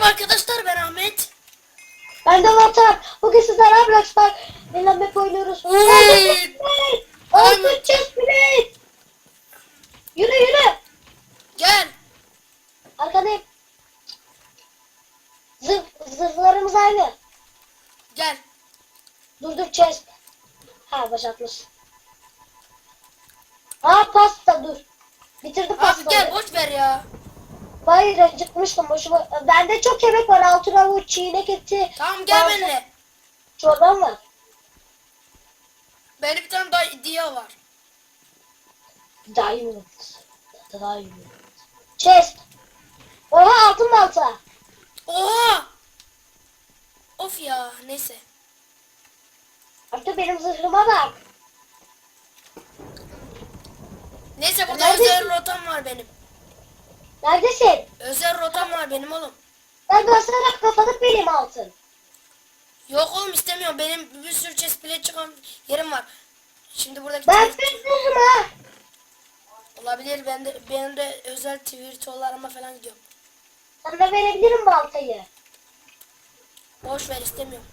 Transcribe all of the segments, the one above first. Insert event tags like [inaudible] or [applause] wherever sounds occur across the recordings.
Merhaba arkadaşlar ben Ahmet. Ben de Vatan. Bugün sizlerle Roblox Park Milan Map oynuyoruz. Hey! Altın chest plate. Yürü yürü. Gel. Arkadayım. Zırh, zırhlarımız aynı. Gel. Dur dur chest. Ha başlatmış. Aa pasta dur. Bitirdi Abi pastayı. gel boş ver ya. Hayır acıkmıştım boşuma. Bende çok yemek var. Altın avuç, çiğnek eti. Tamam gel bazı benimle. Çorbam var. Benim bir tane daha iddia var. Diamond. Diamond. Chest. Oha altın balta. Oha. Of ya neyse. Artık benim zırhıma bak. Neyse burada özel rotam var benim. Neredesin? Özel rotam var benim oğlum. Ben basarak kafalık benim altın. Yok oğlum istemiyorum. Benim bir sürü chest plate çıkan yerim var. Şimdi buradaki Ben bir zırhıma. olabilir. Ben de benim de özel twirtolarıma falan gidiyorum. Sana verebilirim baltayı. Boş ver istemiyorum.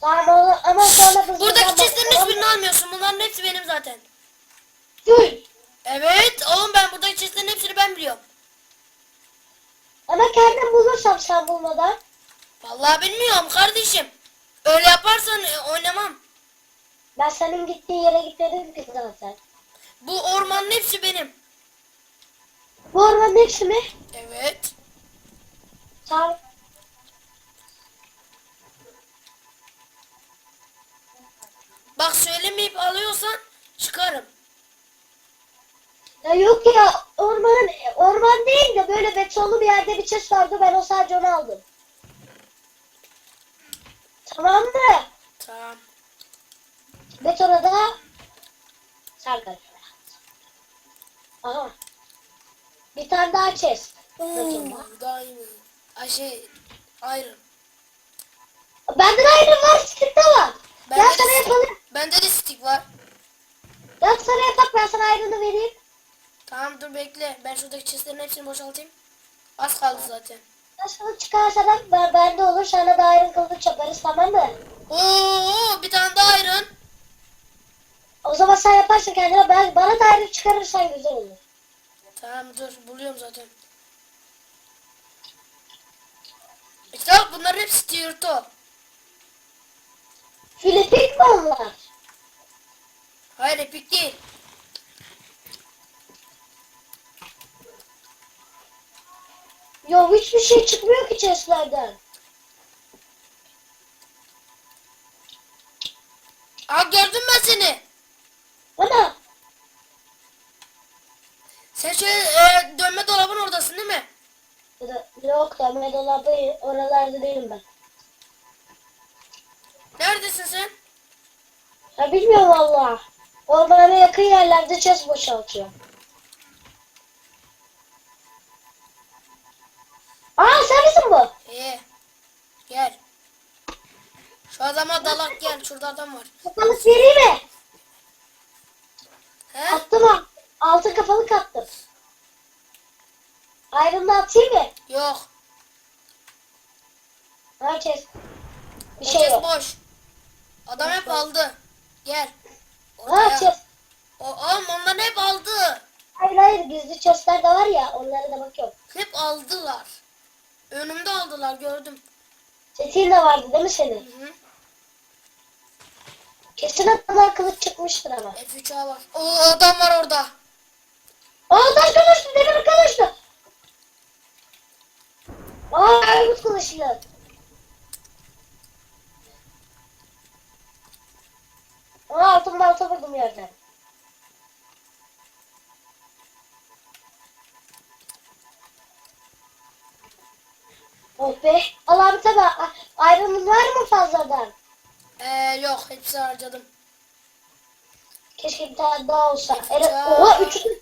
Tamam ama sonra bu Buradaki chestlerin hiçbirini almıyorsun. Bunların hepsi benim zaten. Dur. Evet oğlum ben buradaki chestlerin hepsini ben biliyorum. Ama kendim sen bulmadan. Vallahi bilmiyorum kardeşim. Öyle yaparsan e, oynamam. Ben senin gittiğin yere gitmedim ki zaten. Bu ormanın hepsi benim. Bu ormanın hepsi mi? Evet. Tamam. Bak söylemeyip alıyorsan çıkarım. Ya yok ya ormanın orman değil de böyle betonlu bir yerde bir chest vardı ben o sadece onu aldım. Tamam mı? Tamam. Betona da sarkar. Aha. Bir tane daha chest. Oo, daimi. Ay şey iron. Bende de iron var, stick de var. Bende de, sana yapalım. bende de stick var. Gel sana yapak ben sana iron'ı vereyim. Tamam dur bekle. Ben şuradaki chestlerin hepsini boşaltayım. Az kaldı zaten. Kılıç çıkarsa da ben, bende olur sana da iron kılıç yaparız tamam mı? Oo bir tane daha iron. O zaman sen yaparsın kendine ben, bana da iron çıkarırsan güzel olur. Tamam dur buluyorum zaten. İşte bak bunların hepsi tiyurto. Filipin mi onlar? Hayır epik değil. Yok hiçbir şey çıkmıyor ki chestlerden. Aa gördüm ben seni. Ana Sen şöyle e, dönme dolabın oradasın değil mi? Ya yok da dolabı oralarda değilim ben. Neredesin sen? Ya bilmiyorum valla. Ormana yakın yerlerde chest boşaltıyor. Adama dalak gel. Şurada adam var. Kafalık vereyim mi? He? Attım ha. Altın kafalık attım. Iron'da atayım mı? Yok. Ha chest. Bir şey chest yok. boş. Adam hep aldı. Gel. Ha Oraya. chest. O, oğlum onları hep aldı. Hayır hayır gizli chestler de var ya onlara da bakıyorum. Hep aldılar. Önümde aldılar gördüm. Setin de vardı değil mi senin? Hı hı. Kesin adamlar kılıç çıkmıştır ama. F3'e bak. O adam var orada. Aa taş kılıçlı demir kılıçlı. Aa Ergut kılıçlı. Aa altın balta vurdum yerden. Oh be. Al abi tabi. Ayrımın var mı fazladan? Ee, yok hepsi harcadım. Keşke bir tane daha olsa. Evet. Ya. Oha üçlü.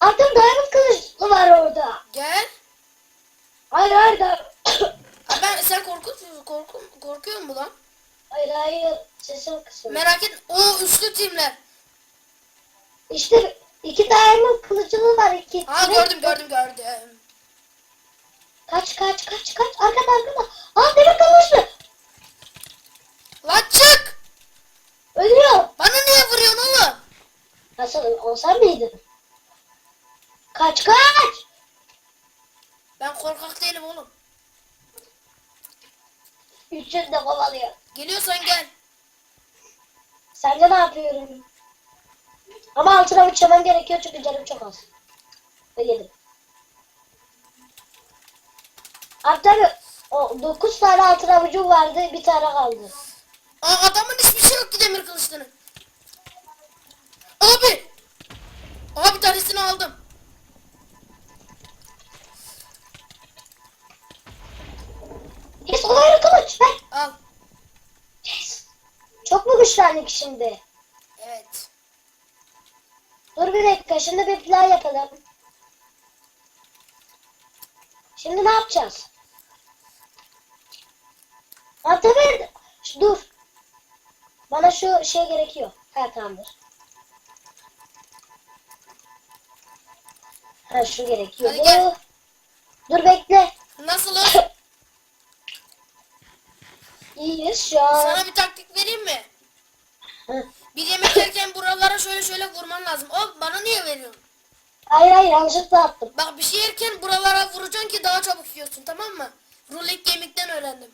Artık diamond kılıçlı var orada. Gel. Hayır hayır. da- Aa, ben sen korkuyorsun korku, korkuyor mu lan? hayır hayır. Sesim kısıldı. Merak et. O üçlü timler. İşte iki diamond kılıcımız var. iki. Ha gördüm gördüm gördüm. kaç kaç kaç. Arkada arkada. Aa demir kılıçlı. Lan çık! Ölüyor. Bana niye vuruyorsun oğlum? Nasıl o sen miydin? Kaç kaç. Ben korkak değilim oğlum. Üçünü de kovalıyor. Geliyorsan gel. Sence ne yapıyorum? Ama altına uçamam gerekiyor çünkü canım çok az. Ve yedim. Abi tabi o 9 tane altın avucum vardı bir tane kaldı. Aa, adamın hiçbir şey yok ki demir kılıçların. Abi! Aha bir tanesini aldım. Yes o ayrı kılıç ver. Al. Yes. Çok mu güçlendik şimdi? Evet. Dur bir dakika şimdi bir plan yapalım. Şimdi ne yapacağız? Ha tabii. Ş- Dur. Bana şu şey gerekiyor. Ha tamamdır. Ha şu gerekiyor. Hadi gel. Dur bekle. Nasıl? [coughs] İyiyiz şu an. Sana bir taktik vereyim mi? Hı. Bir yemek yerken buralara şöyle şöyle vurman lazım. O bana niye veriyorsun? Hayır hayır yanlışlıkla attım. Bak bir şey yerken buralara vuracaksın ki daha çabuk yiyorsun tamam mı? Rulik yemekten öğrendim.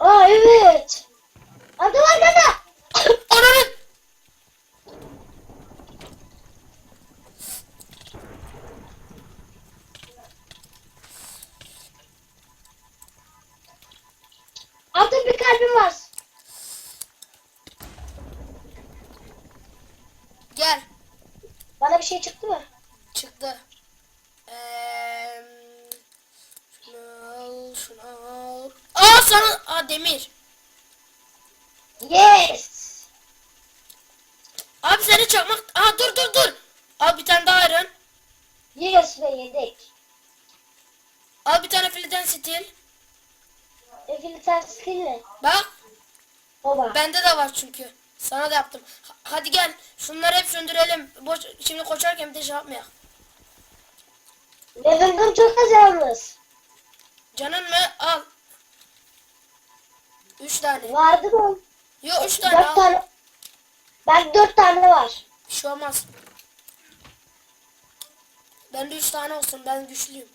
Aa evet. Adam arkada. [coughs] Ananı! Artık bir kalbim var. Gel. Bana bir şey çıktı mı? Çıktı. Eee şunu al, şunu al. Aa sana, aa demir. Yes. Abi seni çakmak, aa dur dur dur. Al bir tane daha iron. Yes ve yedek. Al bir tane filiden steel. Efili ters skill ne? Bak Baba. bende de var çünkü. Sana da yaptım. Ha- Hadi gel şunları hep söndürelim. Boş, şimdi koşarken bir de şey yapmayak. Level'ım çok az yalnız. Canın mı? Al. Üç tane. Vardı mı? Yo üç tane Dört al. tane. Ben dört tane var. Bir şey olmaz. Bende üç tane olsun. Ben güçlüyüm.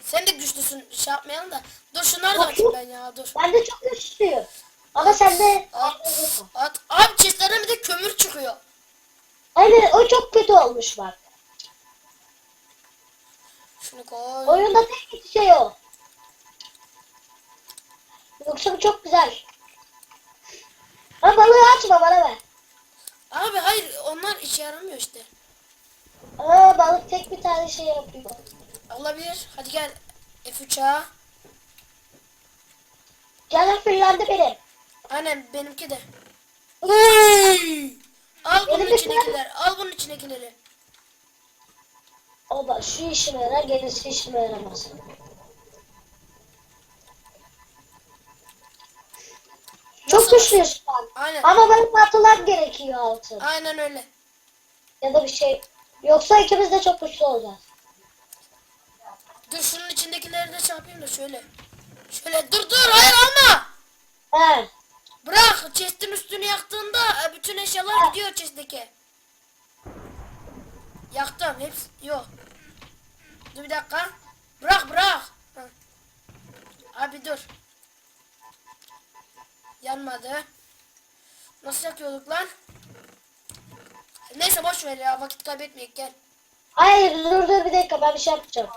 Sen de güçlüsün. Şey yapmayalım da. Dur şunları da atayım ben ya. Dur. Ben de çok güçlüyüm. Ama sende... At. At. Abi chestlerden bir de kömür çıkıyor. Aynen o çok kötü olmuş bak. Şunu koy. Oyunda tek kötü şey o. Yoksa bu çok güzel. Ha balığı açma bana ver. Abi hayır onlar işe yaramıyor işte. Aa balık tek bir tane şey yapıyor. Olabilir. Hadi gel. F3'a. Canım fırlandı benim. Aynen benimki de. Uy! Al bunun Benim de içindekiler. Al bunun içindekileri. O da şu işime yarar, gerisi işime yaramaz. An. Aynen. Ama benim atılmam gerekiyor altın. Aynen öyle. Ya da bir şey. Yoksa ikimiz de çok güçlü olacağız. Dur şunun içindekileri de şey yapayım da şöyle. Şöyle dur dur hayır alma. He. Bırak chest'in üstünü yaktığında e, bütün eşyalar gidiyor chest'teki. Yaktım hepsi yok. Dur bir dakika. Bırak bırak. Abi dur. Yanmadı. Nasıl yakıyorduk lan? Neyse boş ver ya vakit kaybetmeyek gel. Hayır dur dur bir dakika ben bir şey yapacağım.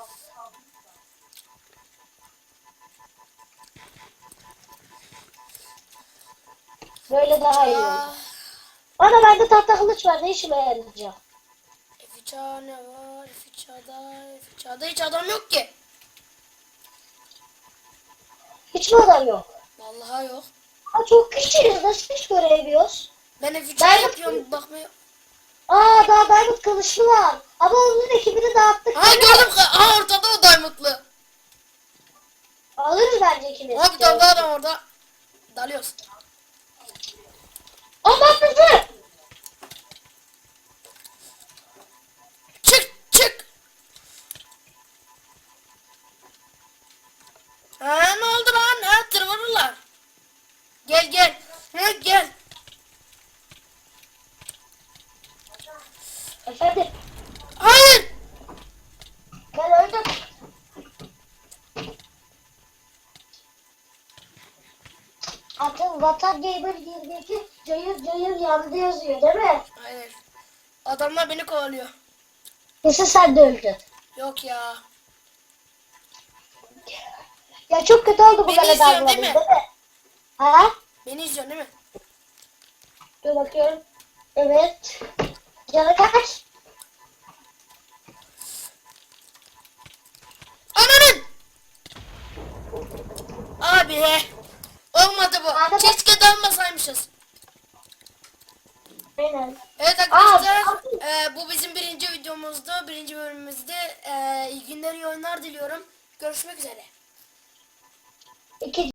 Böyle daha iyi olur. Ana bende tahta kılıç var ne işime yarayacak? F3'a ne var? F3'ada, F3'ada hiç adam yok ki. Hiç mi adam yok? Vallahi yok. Aa çok küçüğüz nasıl hiç? Ben F3'a Ben- yapıyorum bakmıyor. Aa daha diamond kılıçlı var. Ama onun ekibini dağıttık. Ha gördüm. Ha ortada o diamondlı. Alırız bence ikimiz. Ha bir tane daha adam orada. Dalıyoruz. Ama bizi. Çık çık. Ha ne oldu lan? Ha tırmanırlar. Gel gel. Ha, gel. Efendim. Hayır. Ben öldüm. Atın Vatan Gamer 22 cayır cayır yandı yazıyor değil mi? Hayır. Adamlar beni kovalıyor. Kesin sen de öldün. Yok ya. Ya çok kötü oldu Beni bunlara izliyorsun değil değil mi? mi? Ha? Beni izliyorsun değil mi? Dur bakıyorum. Evet. Canı kaç? Ananın! Abi. Olmadı bu. Abi- Keşke dalmasaymışız. Aynen. Evet arkadaşlar abi. e, bu bizim birinci videomuzdu. Birinci bölümümüzde e, iyi günler iyi oyunlar diliyorum. Görüşmek üzere. İki